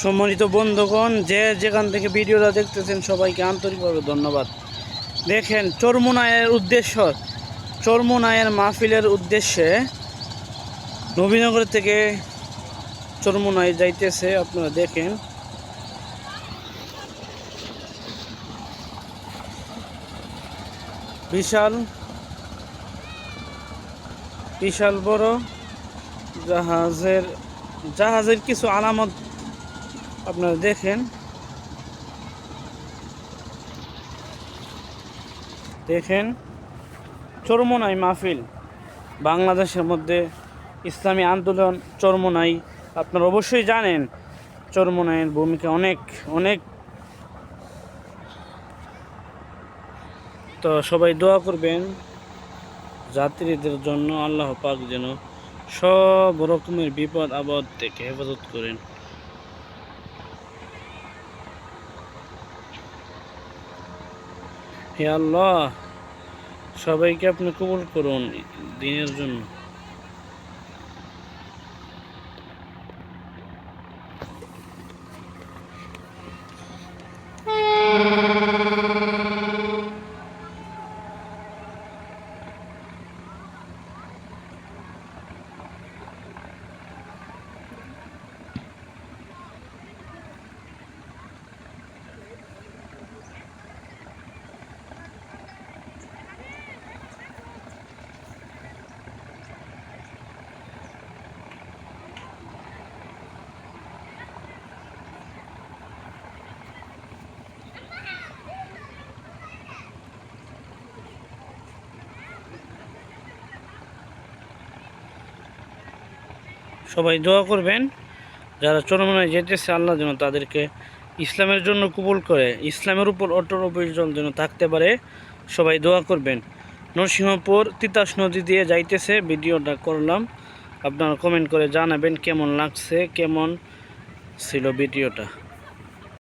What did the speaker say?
সম্মানিত বন্ধুগণ, যে যেখান থেকে ভিডিওটা দেখতেছেন সবাইকে আন্তরিকভাবে ধন্যবাদ। দেখেন, চরমুনায়ের উদ্দেশ্য, চরমুনায়ের মাহফিলের উদ্দেশ্যে নবীনগর থেকে চরমুনায় যাইতেছে, আপনারা দেখেন। বিশাল বিশাল বড় জাহাজের জাহাজের কিছু আলামত আপনারা দেখেন। দেখেন, চরমোনাই মাহফিল। বাংলাদেশের মধ্যে ইসলামী আন্দোলন চরমোনাই। আপনারা অবশ্যই জানেন, চরমোনাইয়ের ভূমিকা অনেক অনেক। তো সবাই দোয়া করবেন, যাত্রীদের জন্য আল্লাহ পাক যেন সব রকমের বিপদ আপদ থেকে হেফাজত করেন। হে আল্লাহ সবাইকে আপনি কবুল করুন দিনের জন্য। সবাই দোয়া করবেন। যারা চরমনায় যেতেছে, আল্লাহ যেন তাদেরকে ইসলামের জন্য কবুল করে, ইসলামের উপর অটল অভিযোজন যেন থাকতে পারে, সবাই দোয়া করবেন। নরসিংহপুর তিতাস নদী দিয়ে যাইতেছে, ভিডিওটা করলাম। আপনারা কমেন্ট করে জানাবেন কেমন লাগছে, কেমন ছিল ভিডিওটা।